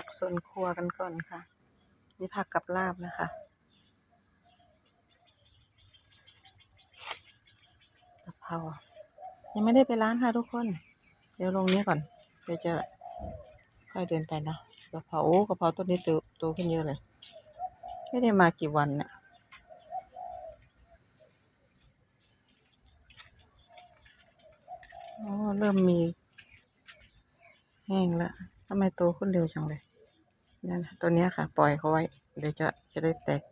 ผักสวนครัวกันก่อนค่ะ นี่ผักกับลาบนะคะ กะเพรายังไม่ได้ไปร้านค่ะทุกคน เดี๋ยวลงนี้ก่อน เดี๋ยวจะค่อยเดินไปนะกะเพราโอ้กะเพราต้นนี้โตโตขึ้นเยอะเลย ไม่ได้มากี่วันเนี่ยอ๋อเริ่มมีแห้งแล้วทำไมโตขึ้นเร็วจังเลย นั่นะตัวนี้ค่ะ ปล่อยเขาไว้ เดี๋ยวจะจะได้แตก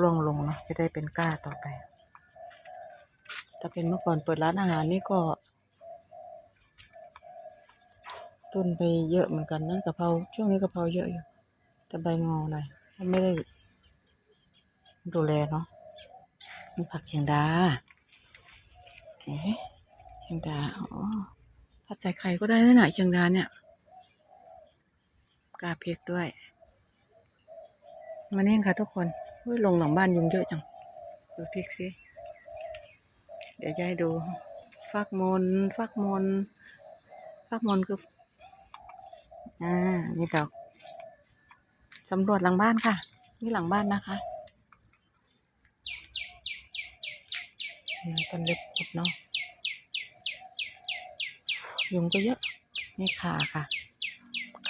ร่วงลงเนาะจะได้เป็นก้าต่อไป ถ้าเป็นเมื่อก่อนเปิดร้านอาหารนี่ก็ตุนไปเยอะเหมือนกันนะกะเพราช่วงนี้กะเพราเยอะอยู่แต่ใบงอหน่อยไม่ได้ ดูแลเนาะมีผักเชียงดาเอ๊ะเชียงดาอ๋อผัดใส่ไข่ก็ได้นะน่ะเชียงดาเนี่ย กาเพกด้วยมาเนี่ค่ะทุกคนเฮ้ยลงหลังบ้านยุงเยอะจัง ดูพริกสิเดี๋ยวจะให้ดู ฟักมน ฟักมน ฟักมนคือ อ่า นี่ดอกสำรวจหลังบ้านค่ะ นี่หลังบ้านนะคะนี่ต้นเล็บขุดเนาะยุงก็เยอะ นี่ขาค่ะ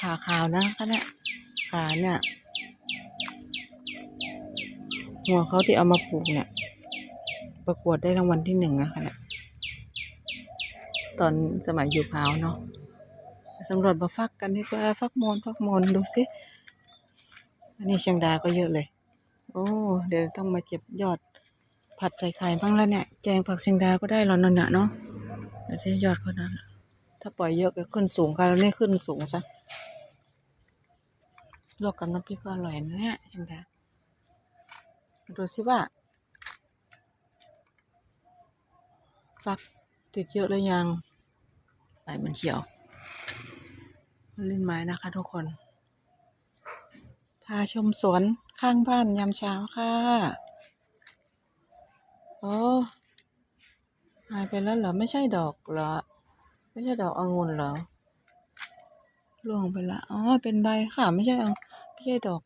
ขาขาวนะคะเนี่ยขาเนี่ยหัวเขาที่เอามาปลูกเนี่ย ประกวดได้รางวัลที่หนึ่งนะคะเนี่ยตอนสมัยอยู่พาวเนาะสำรวจมาฟักกันดีกว่าฟักมนฟักมนดูสิอันนี้เชียงดาก็เยอะเลย โอ้เดี๋ยวต้องมาเก็บยอดผัดใส่ไข่บ้างแล้วเนี่ยแกงผักเชียงดาก็ได้แล้วนั่นน่ะเนาะเดี๋ยวที่ยอดเขานั้นถ้าปล่อยเยอะก็ขึ้นสูงกันแล้วนี่ขึ้นสูงซะ ลวกกับน้ำพริกก็อร่อยนะเนี่ยเชียงดาดูสิว่า ฟักติดเยอะหรือยังใบมันเขียวมันลิ้นไม้นะคะทุกคน พาชมสวนข้างบ้านยามเช้าค่ะ โอ้หายไปแล้วเหรอ ไม่ใช่ดอกเหรอ ไม่ใช่ดอกองุ่นเหรอ ล่วงไปละอ๋อเป็นใบค่ะไม่ใช่ไม่ใช่ดอก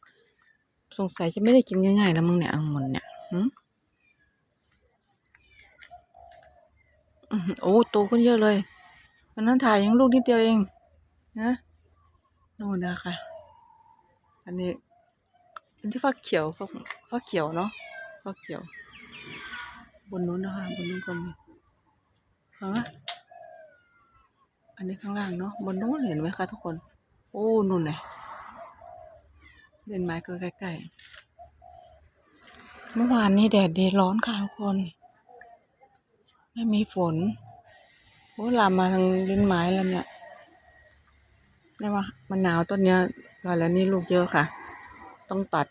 สงสัยจะไม่ได้กินง่ายๆแล้วมึงเนี่ยองุ่นเนี่ยอือโอ้โตขึ้นเยอะเลยวันนั้นถ่ายยังลูกนิดเดียวเองนะนู่นนะคะอันนี้เป็นที่ฟักเขียวฟักฟักเขียวเนาะฟักเขียว บนนู้นนะคะบนนู้นก็มีเห็นไหม อันนี้ข้างล่างเนาะบนนู้นเห็นไหมคะทุกคน โอ้นู่นเลยเล่นไม้ก็ใกล้ๆเมื่อวานนี้แดดดีร้อนค่ะทุกคน ไม่มีฝนโอ้ลามมาทางลิ้นไม้แล้วเนี่ยนี่ว่ามันหนาวต้นเนี้ยก็แล้วนี่ลูกเยอะค่ะ ต้องตัด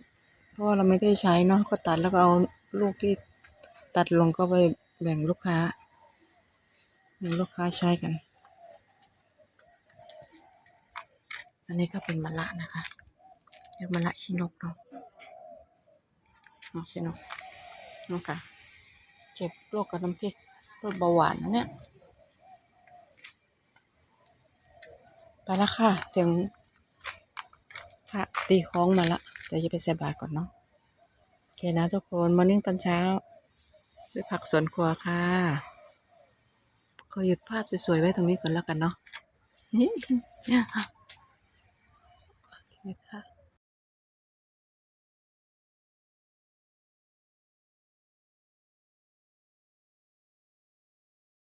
เพราะว่าเราไม่ได้ใช้เนาะก็ตัดแล้วก็เอาลูกที่ตัดลงก็ไปแบ่งลูกค้าแบ่งลูกค้าใช้กัน อันนี้ก็เป็นมะละนะคะเรียกมะละชินกเนาะชินกนาะค่ะเจ็บโรคกับน้ำพริกโรคเบาหวานนะเนี่ยไปแล้วค่ะ เสียงพระตีคล้องมาละเดี๋ยวจะไปใส่บาตรก่อนเนาะโอเคนะทุกคนมอร์นิ่งตอนเช้าด้วยผักสวนครัวค่ะขอหยุดภาพสวยๆไว้ตรงนี้ก่อนแล้วกันเนาะ โอเคค่ะ